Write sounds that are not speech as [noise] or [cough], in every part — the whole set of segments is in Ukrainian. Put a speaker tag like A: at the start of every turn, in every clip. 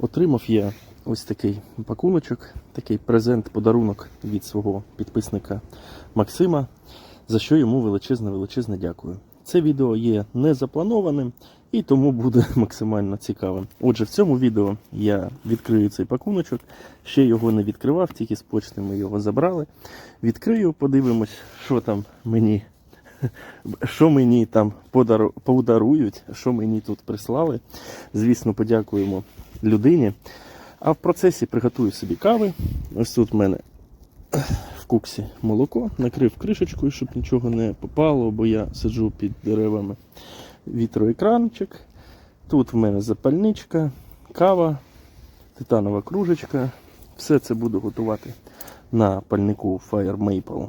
A: Отримав я ось такий пакуночок, такий презент-подарунок від свого підписника Максима, за що йому величезне величезне дякую. Це відео є не запланованим і тому буде [laughs] максимально цікавим. Отже, в цьому відео я відкрию цей пакуночок, ще його не відкривав, тільки з почти ми його забрали. Відкрию, подивимось, що там мені [laughs] що мені там подару- подарують, що мені тут прислали. Звісно, подякуємо людині. А в процесі приготую собі кави. Ось тут в мене в куксі молоко, накрив кришечкою, щоб нічого не попало, бо я сиджу під деревами. Вітроекранчик. Тут в мене запальничка, кава, титанова кружечка. Все це буду готувати на пальнику Fire Maple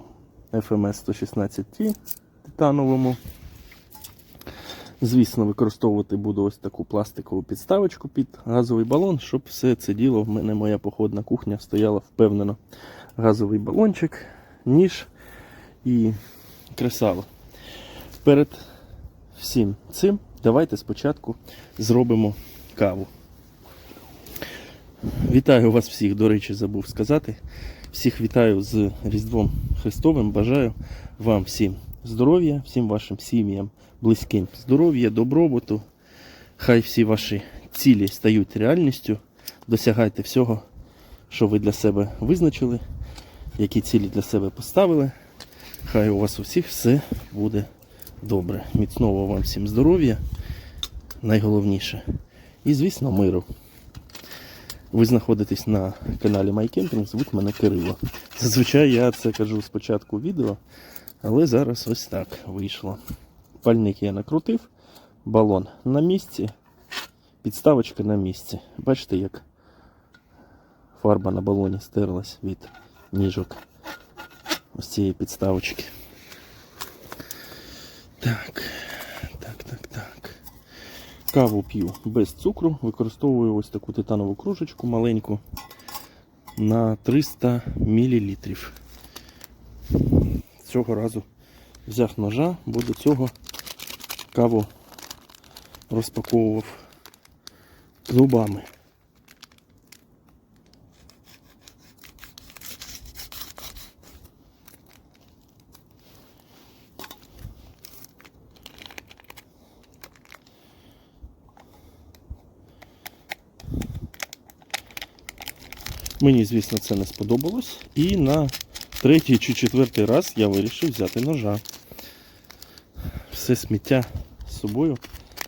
A: FMS 116T титановому. Звісно, використовувати буду ось таку пластикову підставочку під газовий балон, щоб все це діло в мене моя походна кухня стояла впевнено. Газовий балончик, ніж і кресало. Перед всім цим давайте спочатку зробимо каву. Вітаю вас всіх, до речі, забув сказати. Всіх вітаю з Різдвом Христовим. Бажаю вам всім здоров'я, всім вашим сім'ям, близьким здоров'я, добробуту. Хай всі ваші цілі стають реальністю. Досягайте всього, що ви для себе визначили, які цілі для себе поставили. Хай у вас у всіх все буде добре. Міцного вам всім здоров'я, найголовніше. І, звісно, миру. Ви знаходитесь на каналі MyCamping, звуть мене Кирило. Зазвичай я це кажу спочатку відео, але зараз ось так вийшло. Пальник я накрутив, балон на місці, підставочка на місці. Бачите, як фарба на балоні стерлась від ніжок ось цієї підставочки. Так, так, так, так. Каву п'ю без цукру, використовую ось таку титанову кружечку маленьку на 300 мл. Цього разу взяв ножа, бо до цього каву розпаковував зубами. Мені, звісно, це не сподобалось. І на третій чи четвертий раз я вирішив взяти ножа. Все сміття з собою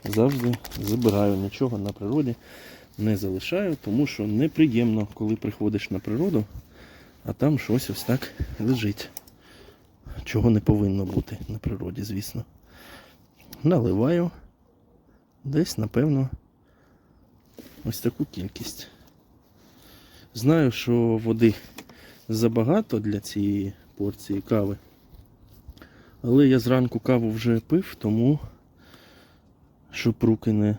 A: завжди забираю. Нічого на природі не залишаю, тому що неприємно, коли приходиш на природу, а там щось ось так лежить. Чого не повинно бути на природі, звісно. Наливаю десь, напевно, ось таку кількість. Знаю, що води забагато для цієї порції кави. Але я зранку каву вже пив, тому щоб руки не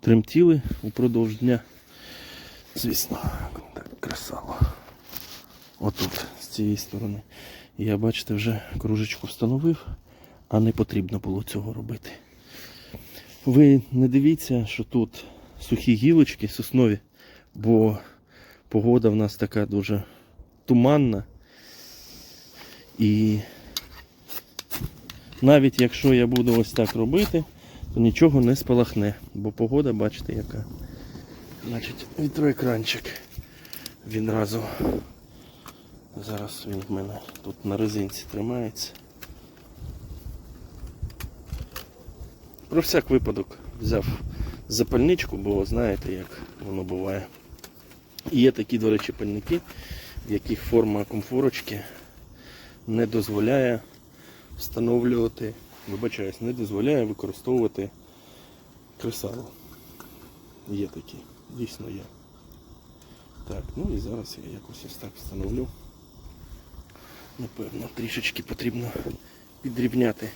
A: тремтіли упродовж дня. Звісно, так красаво. Отут, з цієї сторони. Я, бачите, вже кружечку встановив, а не потрібно було цього робити. Ви не дивіться, що тут сухі гілочки соснові, бо погода в нас така дуже туманна. І навіть якщо я буду ось так робити, то нічого не спалахне, бо погода, бачите, яка. Значить, вітроекранчик відразу. Зараз він в мене тут на резинці тримається. Про всяк випадок взяв запальничку, бо знаєте, як воно буває. І є такі, до речі, пальники, в яких форма комфорочки не дозволяє встановлювати, вибачаюсь, не дозволяє використовувати кресало. Є такі, дійсно є. Так, ну і зараз я якось ось так встановлю. Напевно, трішечки потрібно підрівняти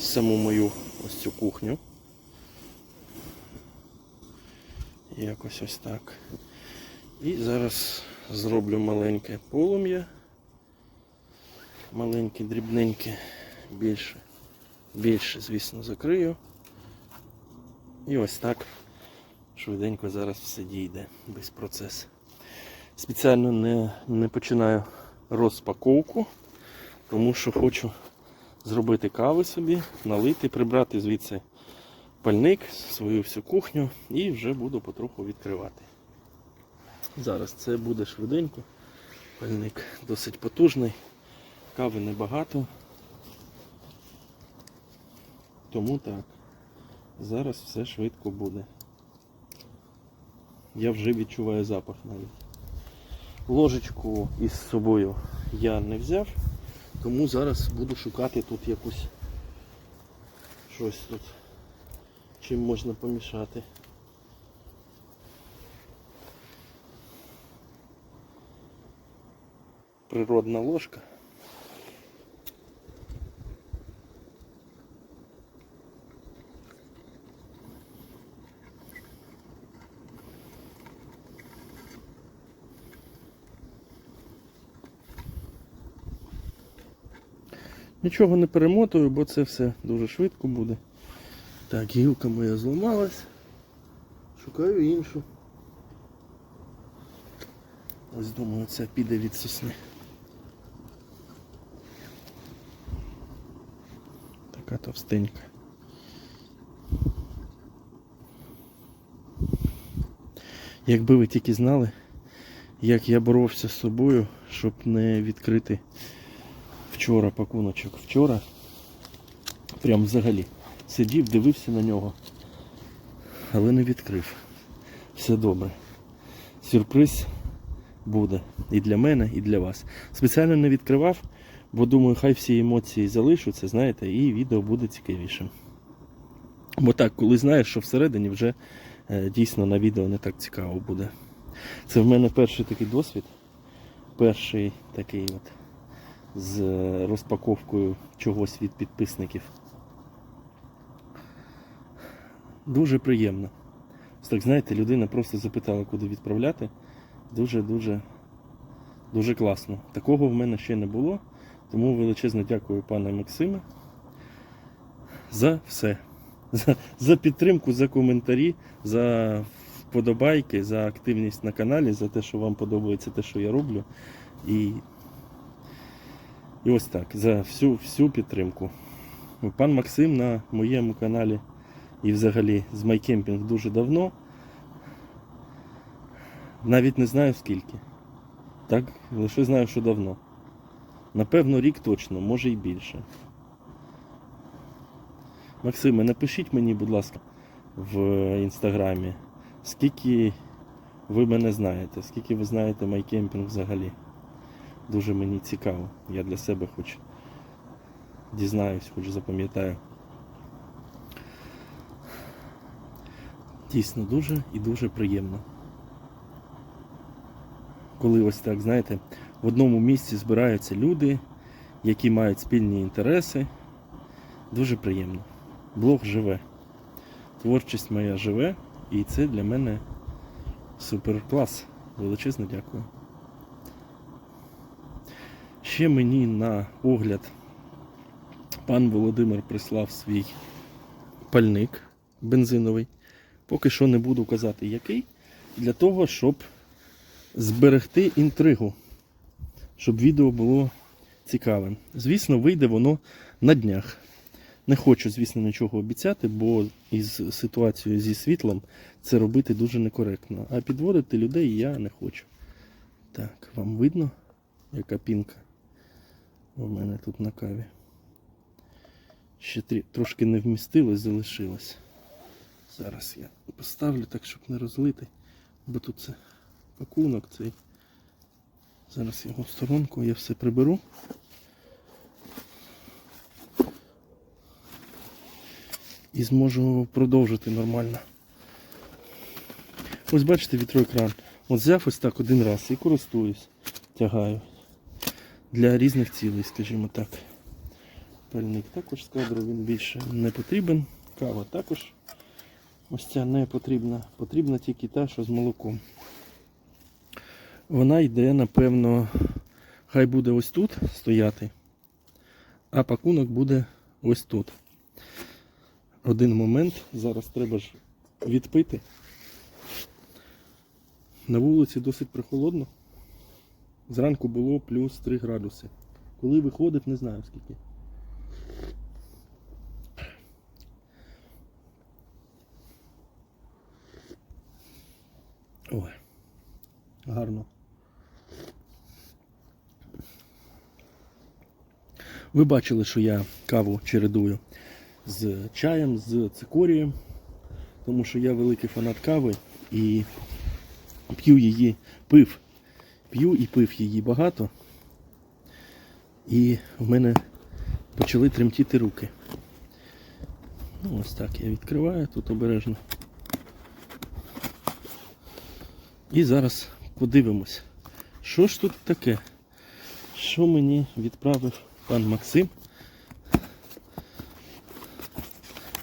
A: саму мою ось цю кухню. Якось ось так. І зараз зроблю маленьке полум'я. Маленьке, дрібненьке, більше. Більше, звісно, закрию. І ось так Швиденько зараз все дійде без процесу. Спеціально не, не починаю розпаковку, тому що хочу зробити кави собі, налити, прибрати звідси пальник, свою всю кухню і вже буду потроху відкривати. Зараз це буде швиденько. Пальник досить потужний, кави небагато. Тому так, зараз все швидко буде. Я вже відчуваю запах навіть. Ложечку із собою я не взяв, тому зараз буду шукати тут якусь щось тут, чим можна помішати. Природна ложка. Нічого не перемотую, бо це все дуже швидко буде. Так, гілка моя зламалась. Шукаю іншу. Ось думаю, це піде від сосни. Така товстенька. Якби ви тільки знали, як я боровся з собою, щоб не відкрити вчора пакуночок. Вчора прям взагалі сидів, дивився на нього, але не відкрив. Все добре. Сюрприз буде і для мене, і для вас. Спеціально не відкривав, бо думаю, хай всі емоції залишаться, знаєте, і відео буде цікавішим. Бо так, коли знаєш, що всередині вже е, дійсно на відео не так цікаво буде. Це в мене перший такий досвід. Перший такий от з розпаковкою чогось від підписників. Дуже приємно. Ось Так, знаєте, людина просто запитала, куди відправляти. Дуже-дуже дуже класно. Такого в мене ще не було. Тому величезно дякую пане Максиме за все. За, за підтримку, за коментарі, за вподобайки, за активність на каналі, за те, що вам подобається те, що я роблю. І і ось так, за всю, всю підтримку. Пан Максим на моєму каналі і взагалі з MyCamping дуже давно. Навіть не знаю скільки. Так, лише знаю, що давно. Напевно, рік точно, може і більше. Максиме, напишіть мені, будь ласка, в інстаграмі, скільки ви мене знаєте, скільки ви знаєте MyCamping взагалі. Дуже мені цікаво. Я для себе хоч дізнаюсь, хоч запам'ятаю. Дійсно дуже і дуже приємно. Коли ось так, знаєте, в одному місці збираються люди, які мають спільні інтереси. Дуже приємно. Блог живе. Творчість моя живе, і це для мене супер клас. Величезно дякую. Ще мені на огляд пан Володимир прислав свій пальник бензиновий. Поки що не буду казати який, для того, щоб зберегти інтригу, щоб відео було цікавим. Звісно, вийде воно на днях. Не хочу, звісно, нічого обіцяти, бо із ситуацією зі світлом це робити дуже некоректно. А підводити людей я не хочу. Так, вам видно, яка пінка у мене тут на каві. Ще трі- трошки не вмістилось, залишилось. Зараз я поставлю так, щоб не розлити, бо тут це пакунок цей. Зараз його в сторонку, я все приберу. І зможу продовжити нормально. Ось бачите вітроекран. От взяв ось так один раз і користуюсь, тягаю. Для різних цілей, скажімо так. Пальник також з кадру він більше не потрібен. Кава також ось ця не потрібна. Потрібна тільки та, що з молоком. Вона йде, напевно, хай буде ось тут стояти, а пакунок буде ось тут. Один момент, зараз треба ж відпити. На вулиці досить прохолодно. Зранку було плюс 3 градуси. Коли виходив, не знаю скільки. Ой, гарно. Ви бачили, що я каву чередую з чаєм, з цикорієм, тому що я великий фанат кави і п'ю її, пив, п'ю і пив її багато. І в мене почали тремтіти руки. Ну, ось так я відкриваю тут обережно. І зараз подивимось, що ж тут таке, що мені відправив пан Максим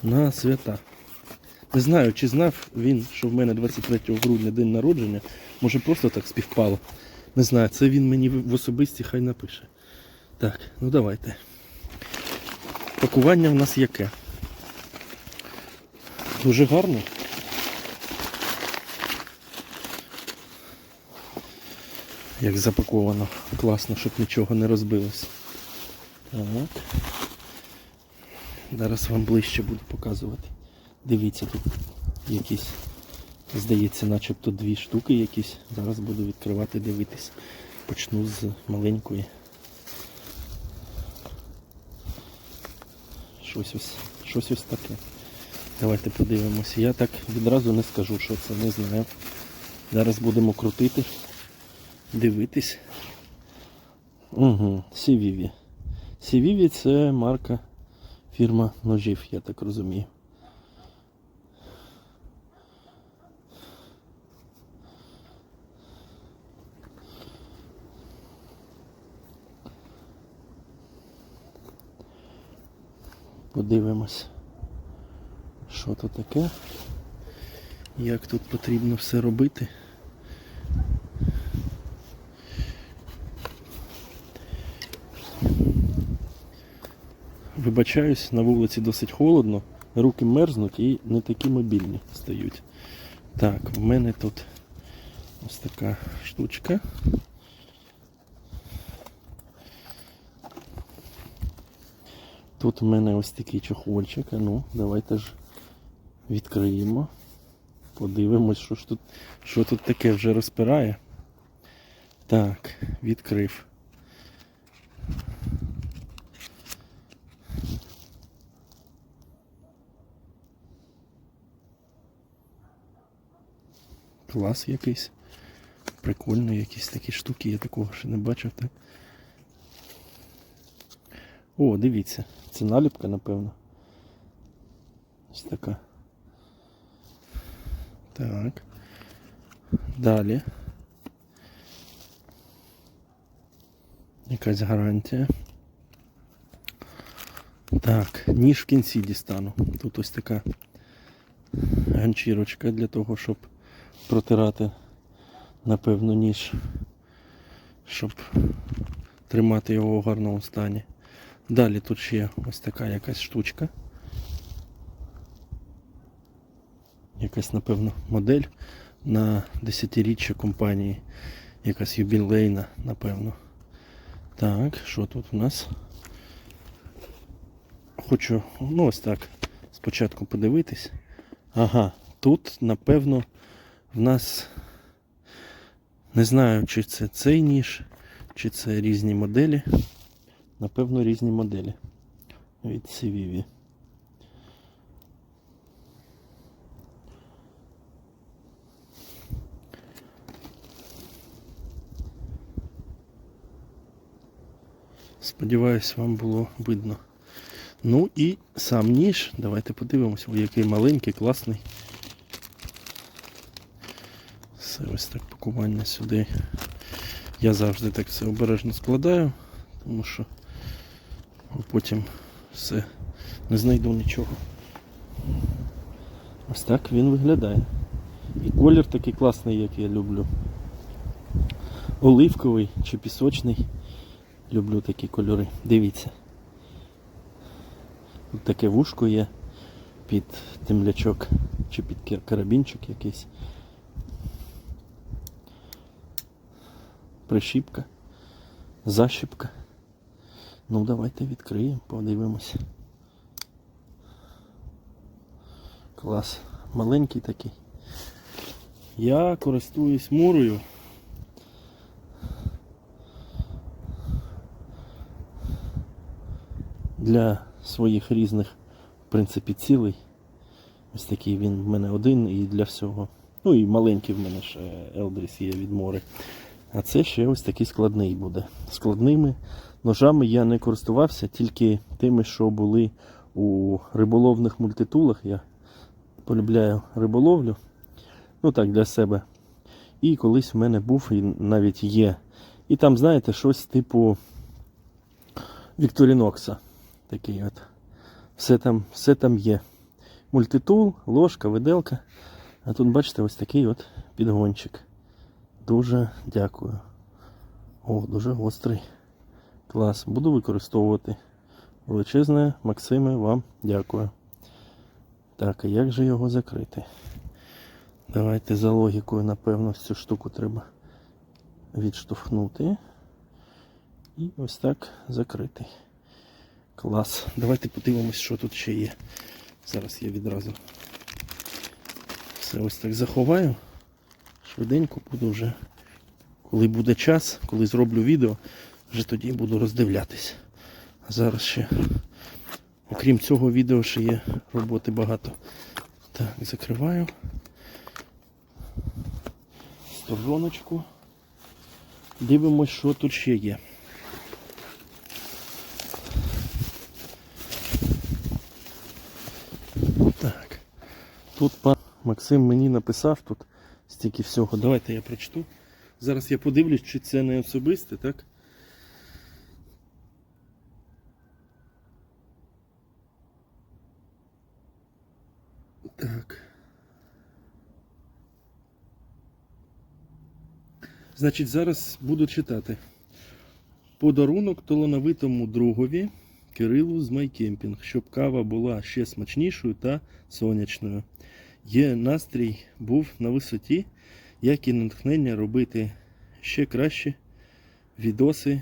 A: на свята. Не знаю, чи знав він, що в мене 23 грудня день народження. Може просто так співпало. Не знаю, це він мені в особисті хай напише. Так, ну давайте. Пакування в нас яке? Дуже гарно. Як запаковано. Класно, щоб нічого не розбилось. Так. Зараз вам ближче буду показувати. Дивіться, тут якісь, здається, начебто дві штуки якісь. Зараз буду відкривати, дивитись. Почну з маленької. Щось ось, щось ось таке. Давайте подивимося. Я так відразу не скажу, що це не знаю. Зараз будемо крутити, дивитись. Угу, Сівіві. Сівіві це марка фірма ножів, я так розумію. Подивимось, що тут таке, як тут потрібно все робити. Вибачаюсь, на вулиці досить холодно, руки мерзнуть і не такі мобільні стають. Так, в мене тут ось така штучка. Тут в мене ось такий чохольчик. Ну, давайте ж відкриємо. Подивимось, що ж тут, що тут таке вже розпирає. Так, відкрив. Клас якийсь. Прикольно, якісь такі штуки, я такого ще не бачив, так? О, дивіться, це наліпка, напевно. Ось така. Так. Далі. Якась гарантія. Так, ніж в кінці дістану. Тут ось така ганчірочка для того, щоб протирати, напевно, ніж, щоб тримати його у гарному стані. Далі тут ще ось така якась штучка. Якась, напевно, модель на десятиріччя компанії. Якась юбілейна, напевно. Так, що тут у нас? Хочу, ну ось так, спочатку подивитись. Ага, тут, напевно, в нас не знаю, чи це цей ніж, чи це різні моделі. Напевно, різні моделі від Civivi. Сподіваюсь, вам було видно. Ну і сам ніж. Давайте подивимося, Ой, який маленький, класний. Все ось так пакування сюди. Я завжди так все обережно складаю, тому що потім все не знайду нічого. Ось так він виглядає. І колір такий класний, як я люблю. Оливковий чи пісочний. Люблю такі кольори. Дивіться. Тут таке вушко є під темлячок чи під карабінчик якийсь. прищіпка, защіпка. Ну, давайте відкриємо, подивимось. Клас. Маленький такий. Я користуюсь мурою. Для своїх різних, в принципі, цілей. Ось такий він в мене один і для всього. Ну і маленький в мене ще Елдріс є від мори. А це ще ось такий складний буде. Складними ножами я не користувався, тільки тими, що були у риболовних мультитулах. Я полюбляю риболовлю. Ну так, для себе. І колись в мене був і навіть є. І там, знаєте, щось типу Вікторінокса. Такий от. Все там, все там є. Мультитул, ложка, виделка. А тут, бачите, ось такий от підгончик. Дуже дякую. О, дуже гострий. Клас. Буду використовувати. Величезне, Максиме, вам дякую. Так, а як же його закрити? Давайте за логікою, напевно, цю штуку треба відштовхнути. І ось так закрити. Клас. Давайте подивимось, що тут ще є. Зараз я відразу все ось так заховаю. Швиденько буду вже, коли буде час, коли зроблю відео, вже тоді буду роздивлятись. А зараз ще, окрім цього відео, ще є роботи багато. Так, закриваю. Стороночку. Дивимось, що тут ще є. Так. Тут пан Максим мені написав тут стільки всього. Давайте я прочту. Зараз я подивлюсь, чи це не особисте? Так. Значить, зараз буду читати. Подарунок талановитому другові Кирилу з Майкемпінг, щоб кава була ще смачнішою та сонячною. Є настрій був на висоті, як і натхнення робити ще краще відоси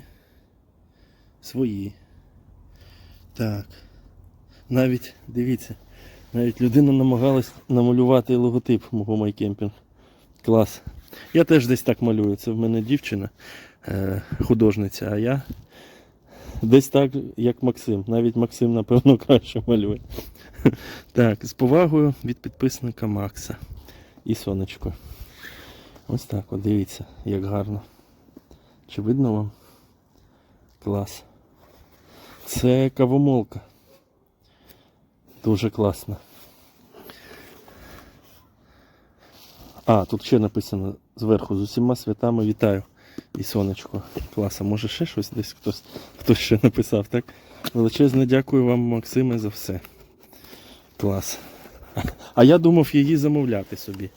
A: свої. Так. Навіть, дивіться, навіть людина намагалась намалювати логотип мого майкемпінг. Клас. Я теж десь так малюю. Це в мене дівчина е, художниця, а я десь так, як Максим. Навіть Максим, напевно, [laughs] краще малює. [laughs] Так, з повагою від підписника Макса і сонечко. Ось так, от дивіться, як гарно. Чи видно вам? Клас. Це кавомолка. Дуже класно. А, тут ще написано зверху з усіма святами вітаю. І сонечко. Клас, а може ще щось десь хтось, хтось ще написав, так? Величезне дякую вам, Максиме, за все. Клас. А я думав її замовляти собі.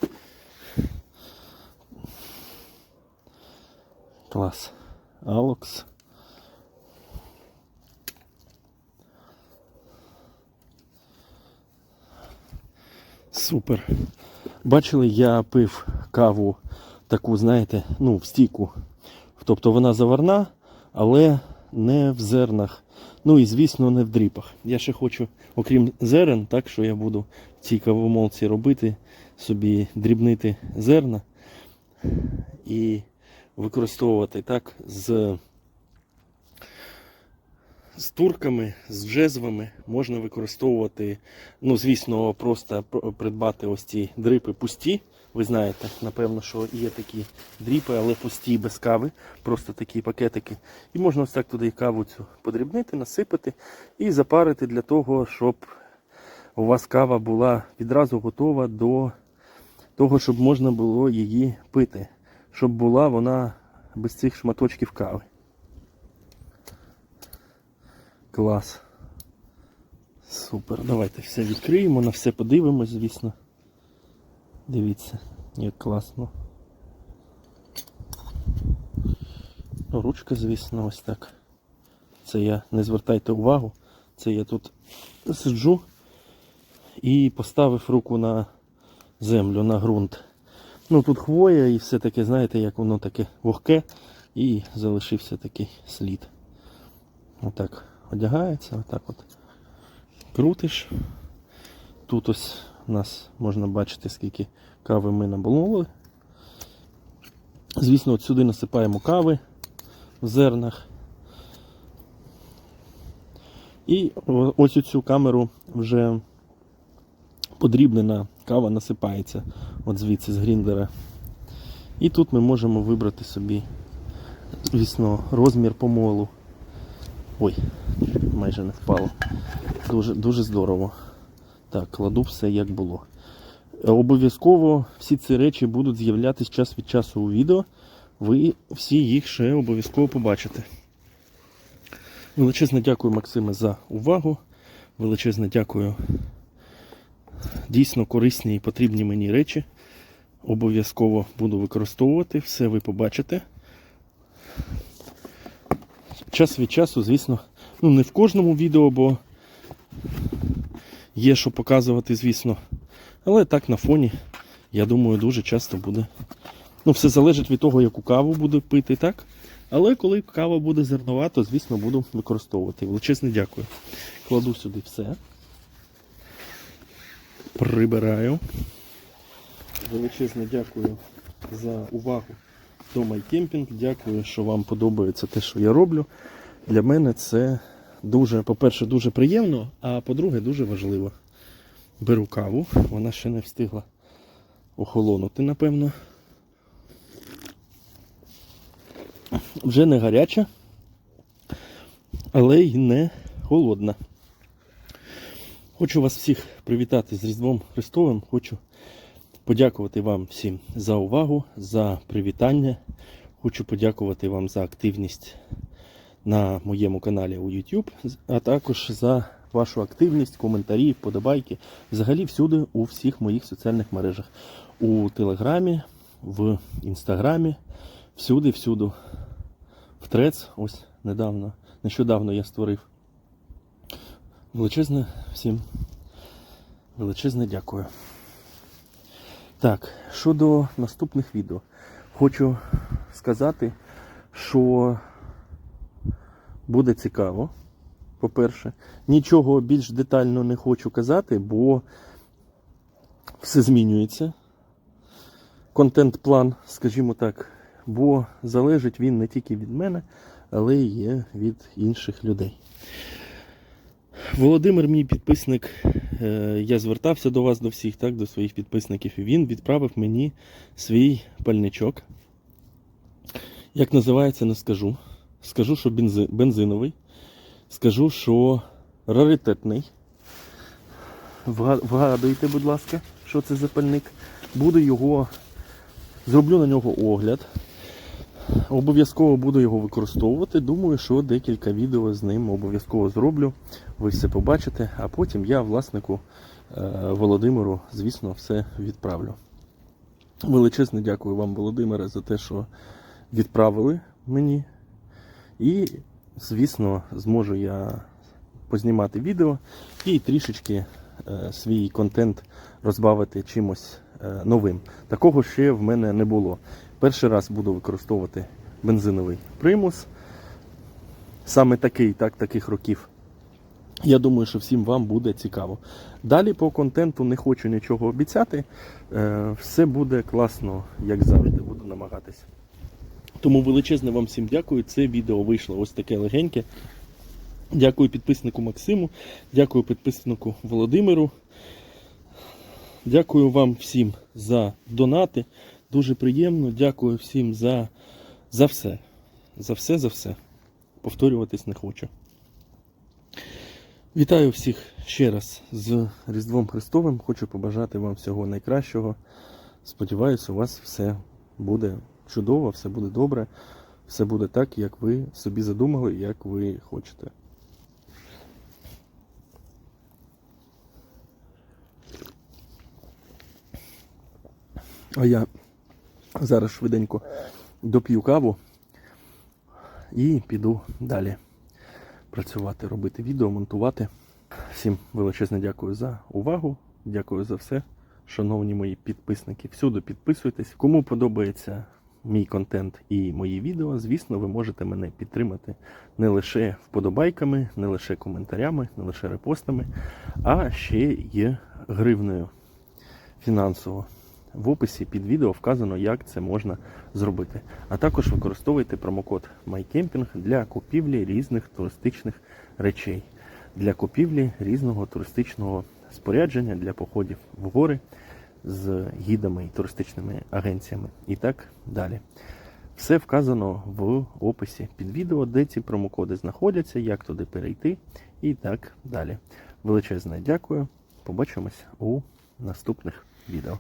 A: Клас. Алокс. Супер. Бачили, я пив каву таку, знаєте, ну, в стіку. Тобто вона заварна, але не в зернах. Ну і звісно, не в дріпах. Я ще хочу, окрім зерен, так що я буду в цій кавомолці робити, собі дрібнити зерна і використовувати так з, з турками, з джезвами можна використовувати, ну, звісно, просто придбати ось ці дрипи пусті. Ви знаєте, напевно, що є такі дріпи, але пусті без кави, просто такі пакетики. І можна ось так туди каву цю подрібнити, насипати і запарити для того, щоб у вас кава була відразу готова до того, щоб можна було її пити. Щоб була вона без цих шматочків кави. Клас. Супер. Давайте все відкриємо, на все подивимось, звісно. Дивіться, як класно. Ручка, звісно, ось так. Це я не звертайте увагу. Це я тут сиджу і поставив руку на землю, на ґрунт. Ну тут хвоя і все таке, знаєте, як воно таке вогке, і залишився такий слід. Отак одягається, отак от крутиш. Тут ось у нас можна бачити, скільки кави ми набололи. Звісно, от сюди насипаємо кави в зернах. І ось у цю камеру вже подрібнена кава насипається от звідси з гріндера. І тут ми можемо вибрати собі, звісно, розмір помолу. Ой, майже не впало. Дуже, дуже здорово. Так, кладу все як було. Обов'язково всі ці речі будуть з'являтися час від часу у відео. Ви всі їх ще обов'язково побачите. Величезне дякую, Максиме, за увагу. Величезне дякую. Дійсно корисні і потрібні мені речі. Обов'язково буду використовувати, все ви побачите. Час від часу, звісно, ну не в кожному відео, бо є що показувати, звісно. Але так на фоні, я думаю, дуже часто буде. Ну, все залежить від того, яку каву буду пити, так? Але коли кава буде зернова, то, звісно, буду використовувати. Величезне дякую. Кладу сюди все. Прибираю. Величезне дякую за увагу до MyCamping. Дякую, що вам подобається те, що я роблю. Для мене це дуже, по-перше, дуже приємно, а по-друге, дуже важливо. Беру каву, вона ще не встигла охолонути, напевно. Вже не гаряча, але й не холодна. Хочу вас всіх привітати з Різдвом Христовим. Хочу подякувати вам всім за увагу, за привітання. Хочу подякувати вам за активність на моєму каналі у YouTube, а також за вашу активність, коментарі, вподобайки. Взагалі всюди у всіх моїх соціальних мережах. У Телеграмі, в Інстаграмі, всюди, всюди. В Трец, ось недавно, нещодавно я створив. Величезне всім. Величезне дякую. Так, щодо наступних відео, хочу сказати, що буде цікаво. По-перше, нічого більш детально не хочу казати, бо все змінюється. Контент-план, скажімо так, бо залежить він не тільки від мене, але й від інших людей. Володимир, мій підписник, е, я звертався до вас, до всіх, так, до своїх підписників, і він відправив мені свій пальничок. Як називається, не скажу. Скажу, що бензи- бензиновий. Скажу, що раритетний. Вгадуйте, будь ласка, що це за пальник. Буду його. Зроблю на нього огляд. Обов'язково буду його використовувати. Думаю, що декілька відео з ним обов'язково зроблю. Ви все побачите, а потім я власнику е, Володимиру, звісно, все відправлю. Величезне дякую вам, Володимире, за те, що відправили мені. І, звісно, зможу я познімати відео і трішечки е, свій контент розбавити чимось е, новим. Такого ще в мене не було. Перший раз буду використовувати бензиновий примус. Саме такий, так, таких років. Я думаю, що всім вам буде цікаво. Далі по контенту не хочу нічого обіцяти. Е, Все буде класно, як завжди, буду намагатися. Тому величезне вам всім дякую. Це відео вийшло ось таке легеньке. Дякую підписнику Максиму, дякую підписнику Володимиру. Дякую вам всім за донати. Дуже приємно. Дякую всім за, за все. За все, за все. Повторюватись не хочу. Вітаю всіх ще раз з Різдвом Христовим. Хочу побажати вам всього найкращого. Сподіваюся, у вас все буде чудово, все буде добре, все буде так, як ви собі задумали, як ви хочете. А я зараз швиденько доп'ю каву і піду далі працювати, робити відео, монтувати. Всім величезне дякую за увагу. Дякую за все. Шановні мої підписники, всюди підписуйтесь. Кому подобається мій контент і мої відео, звісно, ви можете мене підтримати не лише вподобайками, не лише коментарями, не лише репостами, а ще й гривнею фінансово. В описі під відео вказано, як це можна зробити. А також використовуйте промокод MyCamping для купівлі різних туристичних речей, для купівлі різного туристичного спорядження для походів в гори з гідами і туристичними агенціями і так далі. Все вказано в описі під відео, де ці промокоди знаходяться, як туди перейти і так далі. Величезне дякую. Побачимось у наступних відео.